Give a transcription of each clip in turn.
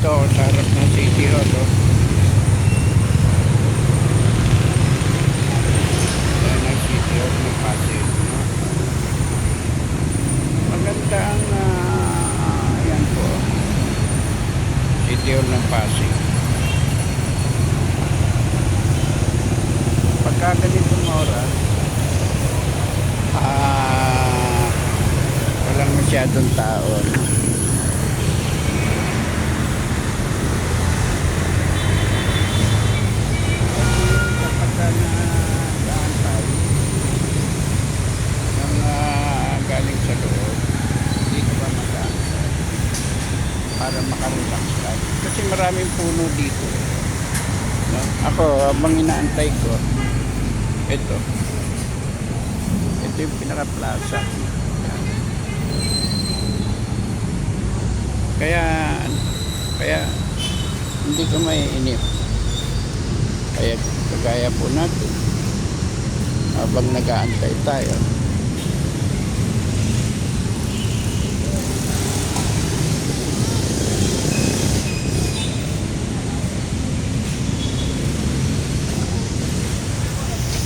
Ako sa harap ng City Hall. Oh. Yan ang City Hall ng Pasig. No? Maganda ang ah, yan po. City Hall ng Pasig. Pagka ganitong oras, ah, walang masyadong tao. No? kapag ka na daan tayo ng ah, galing sa loob dito ka magaan para makarelax tayo kasi maraming puno dito no? ako habang inaantay ko ito ito yung pinaka plaza Yan. kaya kaya hindi ka maiinip kaya kagaya po natin habang nag-aantay tayo.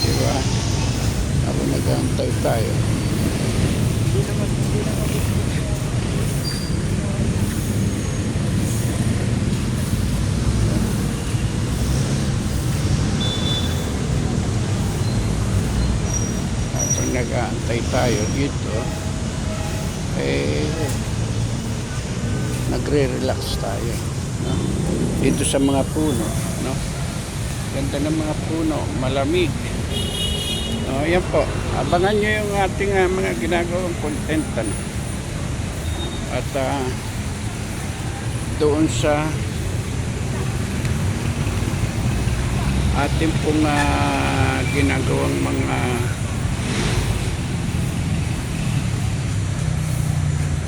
Diba? Habang nag-aantay tayo. Habang nag-aantay tayo dito, eh, nagre-relax tayo. No? Dito sa mga puno. No? Ganda ng mga puno, malamig. No, yan po. Abangan nyo yung ating ah, mga ginagawang content. Ano? At ah, doon sa ating pong ah, ginagawang mga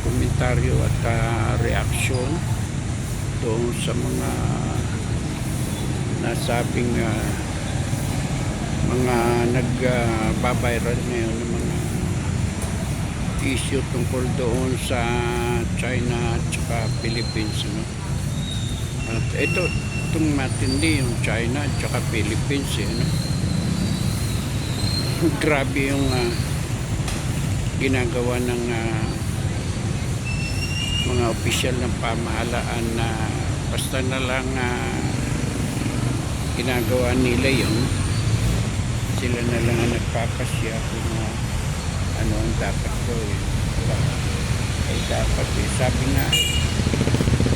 komentaryo at ah, reaksyon doon sa mga nasabing ah, mga nagbabiral ngayon ng mga issue tungkol doon sa China at saka Philippines no? at ito itong matindi yung China at saka Philippines eh, no? grabe yung ah, ginagawa ng ah, mga opisyal ng pamahalaan na basta na lang ah, ginagawa nila yun sila na lang ang nagpapasya kung ah, ano ang dapat gawin. Ay dapat eh. sabi nga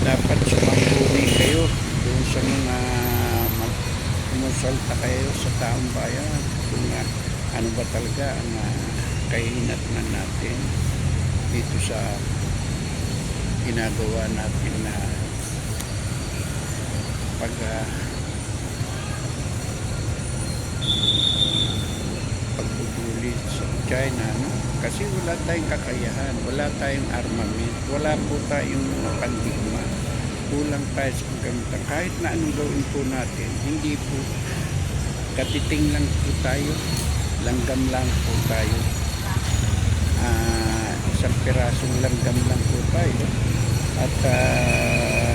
dapat sumambuni kayo. Doon sa mga mag- kumusulta kayo sa taong bayan. Kung ah, ano ba talaga ang uh, kahinatnan natin dito sa ginagawa natin na pag ah, pagpupuli sa China no? kasi wala tayong kakayahan wala tayong armament wala po tayong pandigma. Kulang tayo sa pagkamitan kahit na anong gawin po natin hindi po katiting lang po tayo langgam lang po tayo. Ah, isang pirasong langgam lang po tayo. At ah,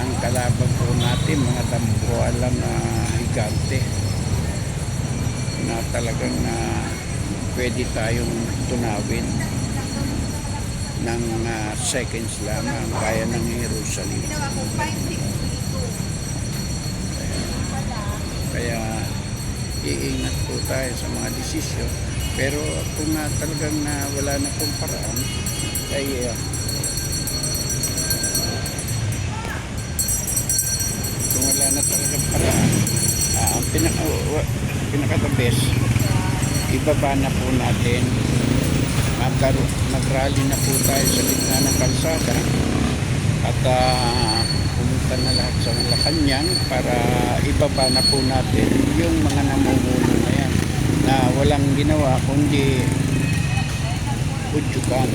ang kalaban po natin mga tambuhalang uh, higante na talagang na pwede tayong tunawin ng ah, seconds lamang kaya ng Jerusalem. Kaya iingat po tayo sa mga desisyon. Pero kung na talagang na wala na pong paraan ay ah, kung wala na talagang paraan ah, ang pinaka, wa- pinaka the best ibaba na po natin. Mag-rally na po tayo sa gitna ng kalsada. At ah, pumunta na lahat sa Malacanang para ibaba na po natin yung mga namumuno na yan na walang ginawa kundi udyukan.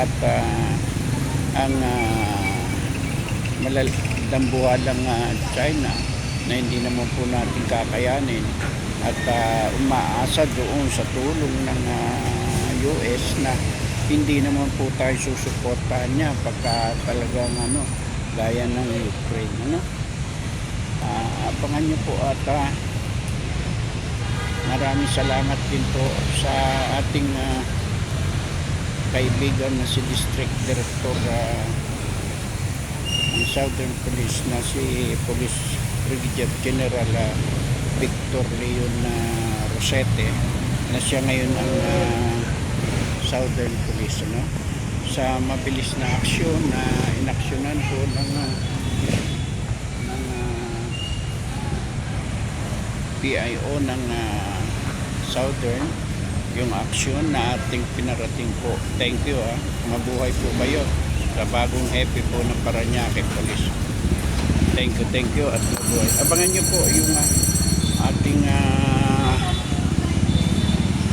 At ah, ang uh, ah, China na hindi naman po natin kakayanin at ah, umaasa doon sa tulong ng ah, US na hindi naman po tayo susuportahan niya pagka talagang ano gaya ng Ukraine. Ano? Ah, abangan nyo po at ah, maraming salamat din po sa ating ah, kaibigan na si District Director ah, ng Southern Police na si Police Brigadier General ah, Victor Leon ah, Rosete na siya ngayon ang ah, Southern Police ano? sa mabilis na aksyon na inaksyonan po ng ah, ng ah, PIO ng ah, Southern yung aksyon na ating pinarating po. Thank you ah. Mabuhay po kayo sa bagong happy po ng Paranaque Police. Thank you, thank you at mabuhay. Abangan nyo po yung ah, ating ah,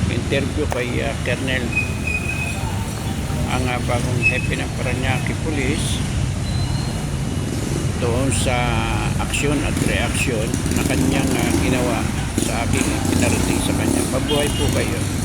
interview kay ah, Colonel ang ah, bagong happy ng Paranaque Police doon sa aksyon at reaksyon na kanyang ah, ginawa sa aking pinarating sa kanya. Mabuhay po kayo.